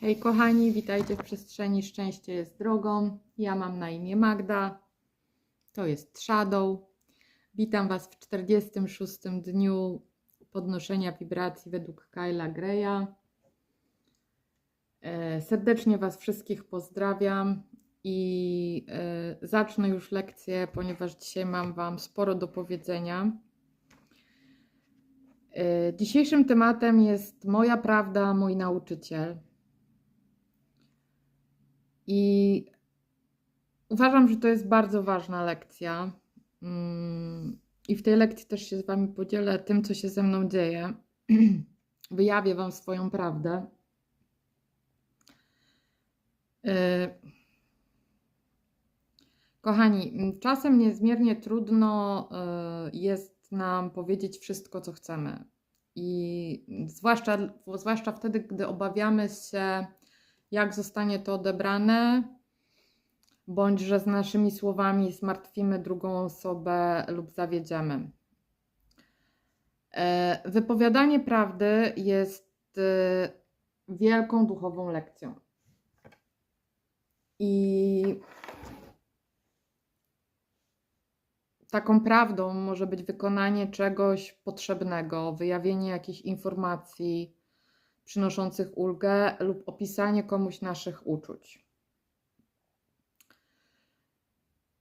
Hej kochani, witajcie w przestrzeni Szczęście jest drogą. Ja mam na imię Magda. To jest Shadow. Witam Was w 46 dniu podnoszenia wibracji według Kyla Greya. E, Serdecznie Was wszystkich pozdrawiam i e, zacznę już lekcję, ponieważ dzisiaj mam Wam sporo do powiedzenia. E, Dzisiejszym tematem jest moja prawda, mój nauczyciel. I uważam, że to jest bardzo ważna lekcja. Mm, I w tej lekcji też się z Wami podzielę tym, co się ze mną dzieje. Wyjawię Wam swoją prawdę. Y, Kochani, czasem niezmiernie trudno y, jest nam powiedzieć wszystko, co chcemy. I zwłaszcza, zwłaszcza wtedy, gdy obawiamy się, jak zostanie to odebrane, bądź że z naszymi słowami zmartwimy drugą osobę lub zawiedziemy. E, Wypowiadanie prawdy jest e, wielką duchową lekcją. I taką prawdą może być wykonanie czegoś potrzebnego, wyjawienie jakichś informacji przynoszących ulgę lub opisanie komuś naszych uczuć.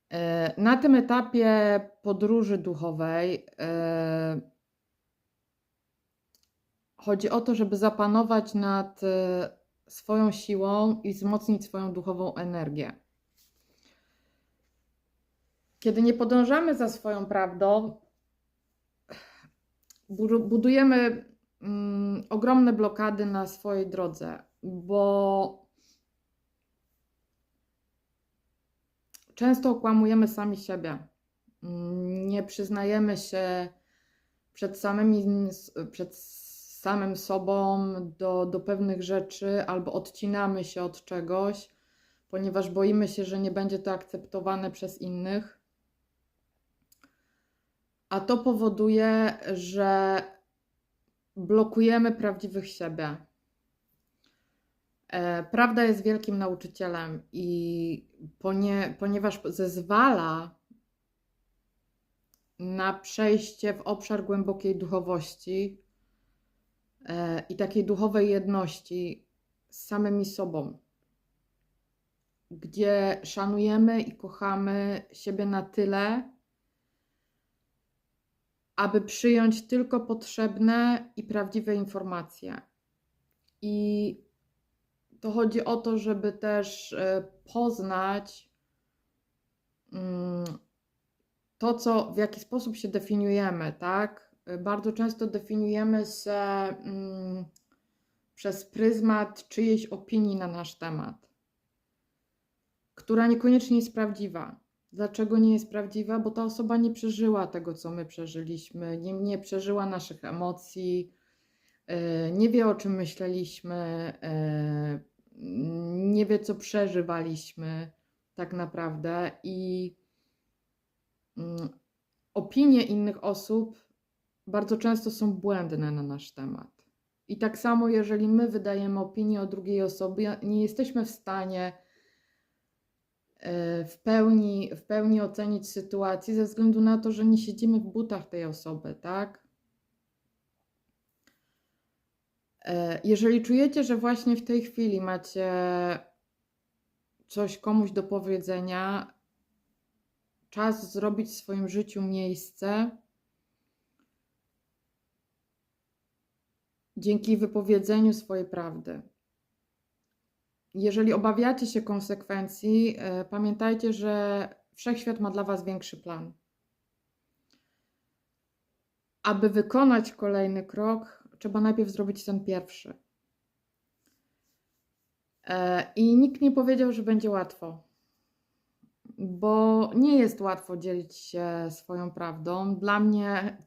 E, Na tym etapie podróży duchowej e, chodzi o to, żeby zapanować nad e, swoją siłą i wzmocnić swoją duchową energię. Kiedy nie podążamy za swoją prawdą, bu- budujemy mm, ogromne blokady na swojej drodze, bo często okłamujemy sami siebie. Mm, Nie przyznajemy się przed, samymi, przed samym sobą do, do pewnych rzeczy albo odcinamy się od czegoś, ponieważ boimy się, że nie będzie to akceptowane przez innych. A to powoduje, że blokujemy prawdziwych siebie. E, Prawda jest wielkim nauczycielem i ponie, ponieważ zezwala na przejście w obszar głębokiej duchowości e, i takiej duchowej jedności z samymi sobą, gdzie szanujemy i kochamy siebie na tyle, aby przyjąć tylko potrzebne i prawdziwe informacje. I to chodzi o to, żeby też e, poznać mm, to, co, w jaki sposób się definiujemy, tak? Bardzo często definiujemy się mm, przez pryzmat czyjejś opinii na nasz temat, która niekoniecznie jest prawdziwa. Dlaczego nie jest prawdziwa? Bo ta osoba nie przeżyła tego, co my przeżyliśmy, nie, nie przeżyła naszych emocji, e, nie wie, o czym myśleliśmy, e, nie wie, co przeżywaliśmy tak naprawdę. I mm, opinie innych osób bardzo często są błędne na nasz temat. I tak samo, jeżeli my wydajemy opinię o drugiej osobie, nie jesteśmy w stanie w pełni, w pełni ocenić sytuacji ze względu na to, że nie siedzimy w butach tej osoby, tak? E, Jeżeli czujecie, że właśnie w tej chwili macie coś komuś do powiedzenia, czas zrobić w swoim życiu miejsce dzięki wypowiedzeniu swojej prawdy. Jeżeli obawiacie się konsekwencji, e, pamiętajcie, że wszechświat ma dla Was większy plan. Aby wykonać kolejny krok, trzeba najpierw zrobić ten pierwszy. E, I nikt nie powiedział, że będzie łatwo, bo nie jest łatwo dzielić się swoją prawdą. Dla mnie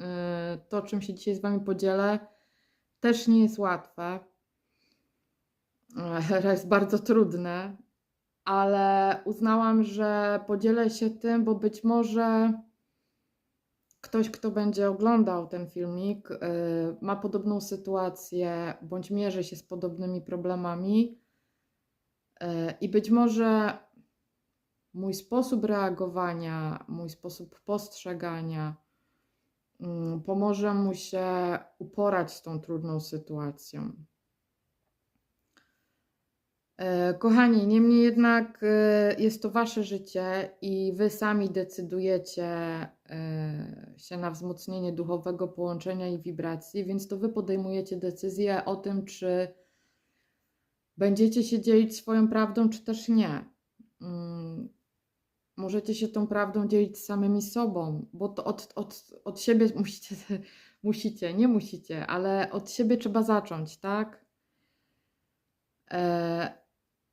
e, to, czym się dzisiaj z Wami podzielę, też nie jest łatwe. Jest bardzo trudne, ale uznałam, że podzielę się tym, bo być może ktoś, kto będzie oglądał ten filmik, y, ma podobną sytuację bądź mierzy się z podobnymi problemami, y, i być może mój sposób reagowania, mój sposób postrzegania mm, pomoże mu się uporać z tą trudną sytuacją. E, Kochani, niemniej jednak e, jest to wasze życie i wy sami decydujecie e, się na wzmocnienie duchowego połączenia i wibracji, więc to wy podejmujecie decyzję o tym, czy będziecie się dzielić swoją prawdą, czy też nie. Mm, Możecie się tą prawdą dzielić samymi sobą, bo to od, od, od siebie musicie, musicie, nie musicie, ale od siebie trzeba zacząć, tak?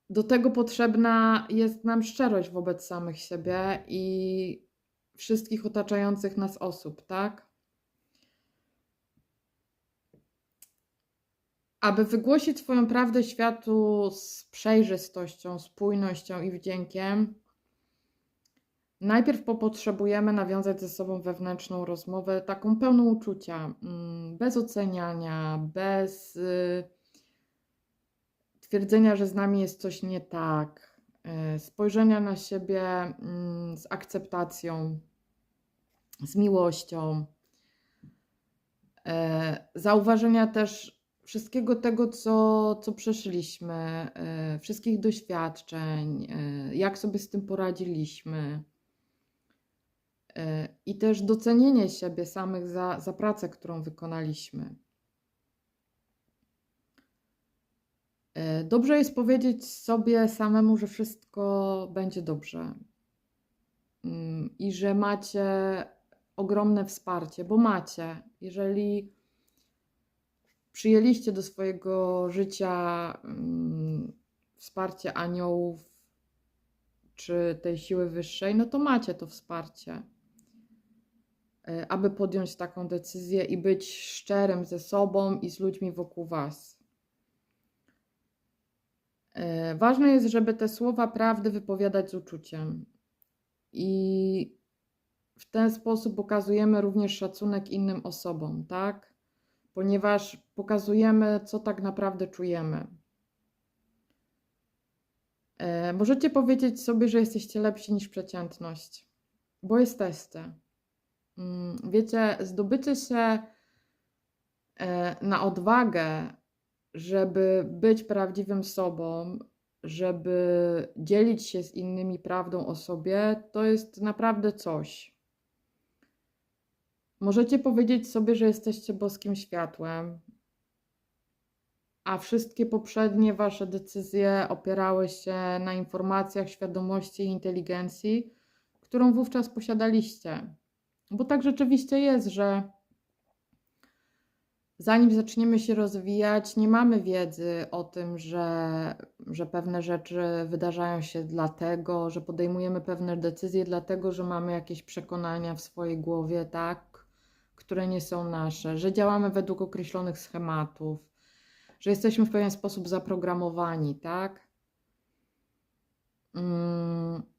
Do tego potrzebna jest nam szczerość wobec samych siebie i wszystkich otaczających nas osób, tak? Aby wygłosić swoją prawdę światu z przejrzystością, spójnością i wdziękiem, najpierw potrzebujemy nawiązać ze sobą wewnętrzną rozmowę, taką pełną uczucia, mm, bez oceniania, bez y, twierdzenia, że z nami jest coś nie tak, y, spojrzenia na siebie mm, z akceptacją, z miłością, y, zauważenia też wszystkiego tego, co, co przeszliśmy, y, wszystkich doświadczeń, jak sobie z tym poradziliśmy. I też docenienie siebie samych za, za pracę, którą wykonaliśmy. Dobrze jest powiedzieć sobie samemu, że wszystko będzie dobrze Mm, i że macie ogromne wsparcie, bo macie. Jeżeli przyjęliście do swojego życia mm, wsparcie aniołów czy tej siły wyższej, no to macie to wsparcie, e, aby podjąć taką decyzję i być szczerym ze sobą i z ludźmi wokół Was. E, Ważne jest, żeby te słowa prawdy wypowiadać z uczuciem. I w ten sposób pokazujemy również szacunek innym osobom, tak? Ponieważ pokazujemy, co tak naprawdę czujemy. E, Możecie powiedzieć sobie, że jesteście lepsi niż przeciętność, bo jesteście. Mm, Wiecie, zdobycie się e, na odwagę żeby być prawdziwym sobą, żeby dzielić się z innymi prawdą o sobie, to jest naprawdę coś. Możecie powiedzieć sobie, że jesteście boskim światłem, a wszystkie poprzednie wasze decyzje opierały się na informacjach, świadomości i inteligencji, którą wówczas posiadaliście. Bo tak rzeczywiście jest, że zanim zaczniemy się rozwijać, nie mamy wiedzy o tym, że, że pewne rzeczy wydarzają się dlatego, że podejmujemy pewne decyzje, dlatego, że mamy jakieś przekonania w swojej głowie, tak, które nie są nasze, że działamy według określonych schematów, że jesteśmy w pewien sposób zaprogramowani, tak. Mm.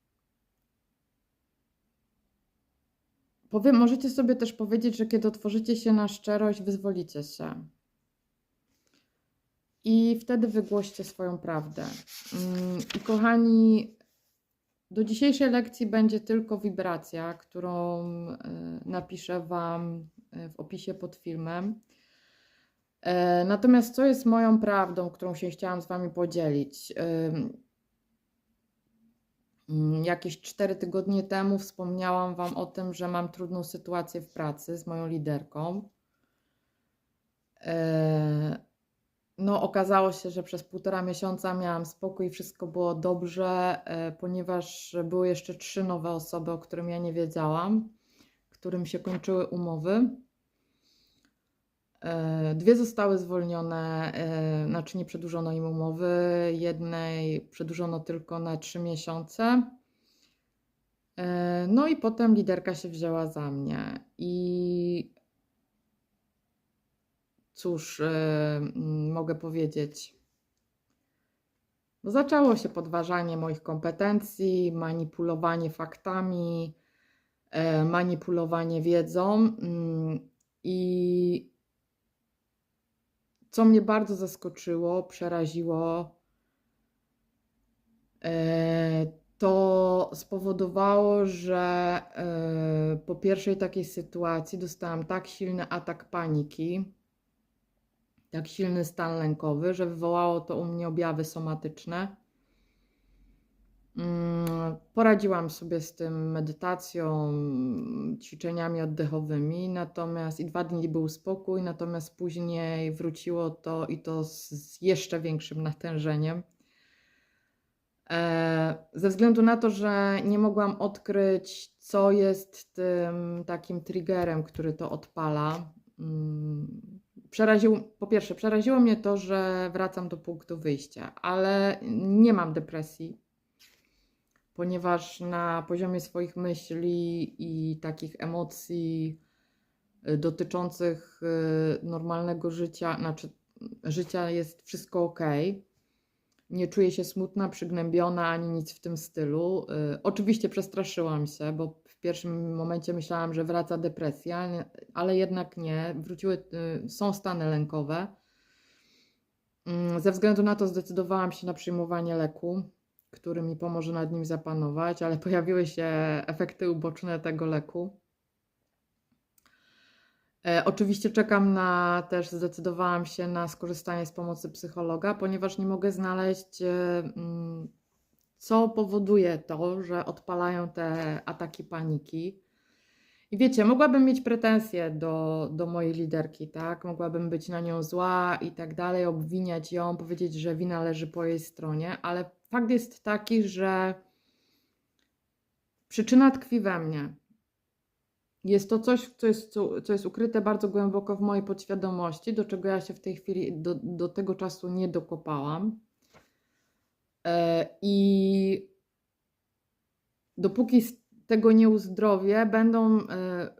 Powie, możecie sobie też powiedzieć, że kiedy otworzycie się na szczerość, wyzwolicie się. I wtedy wygłoście swoją prawdę. Mm, I kochani, do dzisiejszej lekcji będzie tylko wibracja, którą e, napiszę Wam e, w opisie pod filmem. E, Natomiast co jest moją prawdą, którą się chciałam z Wami podzielić? Mm, Jakieś 4 tygodnie temu wspomniałam Wam o tym, że mam trudną sytuację w pracy z moją liderką. E, No, okazało się, że przez półtora miesiąca miałam spokój, wszystko było dobrze, e, ponieważ były jeszcze trzy nowe osoby, o którym ja nie wiedziałam, którym się kończyły umowy. E, Dwie zostały zwolnione, e, znaczy nie przedłużono im umowy. Jednej przedłużono tylko na trzy miesiące. E, No i potem liderka się wzięła za mnie. I cóż, mogę powiedzieć. No zaczęło się podważanie moich kompetencji, manipulowanie faktami, manipulowanie wiedzą. mm, I co mnie bardzo zaskoczyło, przeraziło, e, to spowodowało, że e, po pierwszej takiej sytuacji dostałam tak silny atak paniki, tak silny stan lękowy, że wywołało to u mnie objawy somatyczne. Mm, Poradziłam sobie z tym medytacją, ćwiczeniami oddechowymi, natomiast i dwa dni był spokój, natomiast później wróciło to i to z, jeszcze większym natężeniem. E, Ze względu na to, że nie mogłam odkryć, co jest tym takim triggerem, który to odpala. mm, Przeraził, po pierwsze, przeraziło mnie to, że wracam do punktu wyjścia, ale nie mam depresji, ponieważ na poziomie swoich myśli i takich emocji y, dotyczących y, normalnego życia, znaczy życia jest wszystko ok. Nie czuję się smutna, przygnębiona ani nic w tym stylu. Y, Oczywiście przestraszyłam się, bo w pierwszym momencie myślałam, że wraca depresja, ale jednak nie. Wróciły, y, są stany lękowe. Mm, Ze względu na to zdecydowałam się na przyjmowanie leku, który mi pomoże nad nim zapanować, ale pojawiły się efekty uboczne tego leku. E, Oczywiście czekam na też zdecydowałam się na skorzystanie z pomocy psychologa, ponieważ nie mogę znaleźć, e, mm, co powoduje to, że odpalają te ataki paniki. I wiecie, mogłabym mieć pretensje do, do mojej liderki, tak? Mogłabym być na nią zła i tak dalej, obwiniać ją, powiedzieć, że wina leży po jej stronie, ale fakt jest taki, że przyczyna tkwi we mnie. Jest to coś, co jest, co, co jest ukryte bardzo głęboko w mojej podświadomości, do czego ja się w tej chwili, do, do tego czasu nie dokopałam. E, I dopóki tego nie uzdrowię, będą e,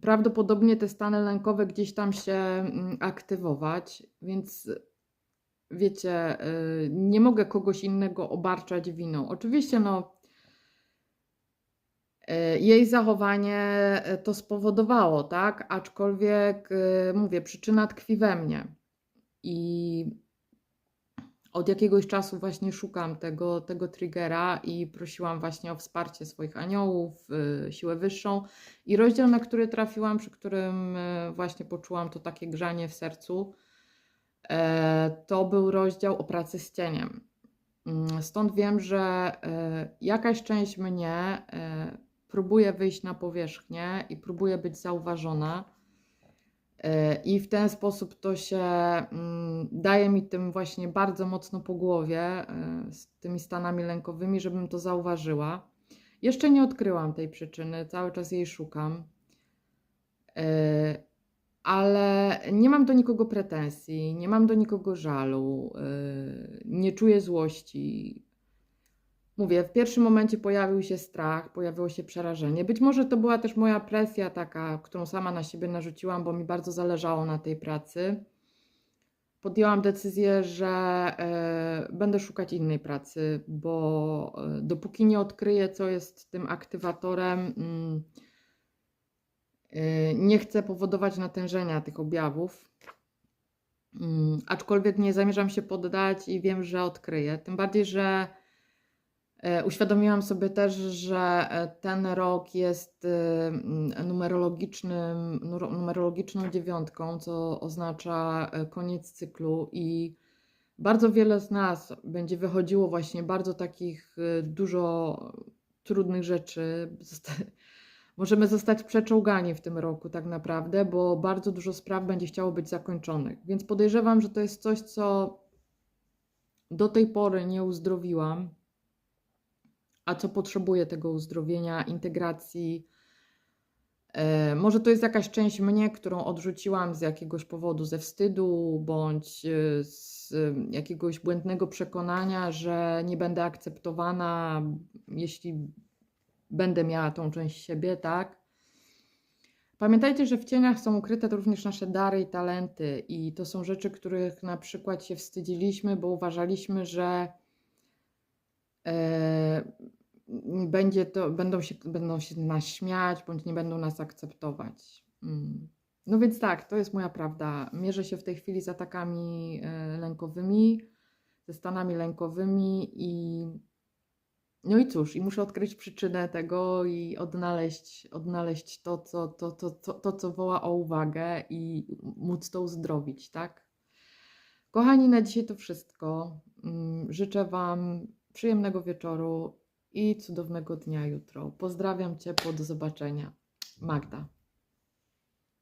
prawdopodobnie te stany lękowe gdzieś tam się mm, aktywować, więc wiecie, e, nie mogę kogoś innego obarczać winą. Oczywiście, no, e, jej zachowanie e, to spowodowało, tak? Aczkolwiek, mówię, przyczyna tkwi we mnie. I od jakiegoś czasu właśnie szukam tego, tego triggera i prosiłam właśnie o wsparcie swoich aniołów, y, siłę wyższą. I rozdział, na który trafiłam, przy którym y, właśnie poczułam to takie grzanie w sercu, to był rozdział o pracy z cieniem. Mm, Stąd wiem, że e, jakaś część mnie e, próbuje wyjść na powierzchnię i próbuje być zauważona. E, I w ten sposób to się mm, daje mi tym właśnie bardzo mocno po głowie, e, z tymi stanami lękowymi, żebym to zauważyła. Jeszcze nie odkryłam tej przyczyny, cały czas jej szukam. Ale nie mam do nikogo pretensji, nie mam do nikogo żalu, e, nie czuję złości. Mówię, w pierwszym momencie pojawił się strach, pojawiło się przerażenie. Być może to była też moja presja taka, którą sama na siebie narzuciłam, bo mi bardzo zależało na tej pracy. Podjęłam decyzję, że e, będę szukać innej pracy, bo e, dopóki nie odkryję, co jest tym aktywatorem, mm, nie chcę powodować natężenia tych objawów. Mm, aczkolwiek nie zamierzam się poddać i wiem, że odkryję. Tym bardziej, że E, Uświadomiłam sobie też, że e, ten rok jest e, mm, numerologicznym, numerologiczną dziewiątką, co oznacza e, koniec cyklu i bardzo wiele z nas będzie wychodziło właśnie bardzo takich e, dużo trudnych rzeczy. Możemy zostać przeczołgani w tym roku tak naprawdę, bo bardzo dużo spraw będzie chciało być zakończonych. Więc podejrzewam, że to jest coś, co do tej pory nie uzdrowiłam a co potrzebuje tego uzdrowienia, integracji. E, Może to jest jakaś część mnie, którą odrzuciłam z jakiegoś powodu, ze wstydu bądź e, z e, jakiegoś błędnego przekonania, że nie będę akceptowana, jeśli będę miała tą część siebie, tak? Pamiętajcie, że w cieniach są ukryte również nasze dary i talenty, i to są rzeczy, których na przykład się wstydziliśmy, bo uważaliśmy, że e, będzie to, będą się, będą się nas śmiać, bądź nie będą nas akceptować. Mm. No więc tak, to jest moja prawda. Mierzę się w tej chwili z atakami e, lękowymi, ze stanami lękowymi i no i cóż, i muszę odkryć przyczynę tego i odnaleźć, odnaleźć to, co, to, to, to, to, co woła o uwagę i móc to uzdrowić, tak? Kochani, na dzisiaj to wszystko. Mm, Życzę Wam przyjemnego wieczoru i cudownego dnia jutro. Pozdrawiam Ciepło, do zobaczenia. Magda.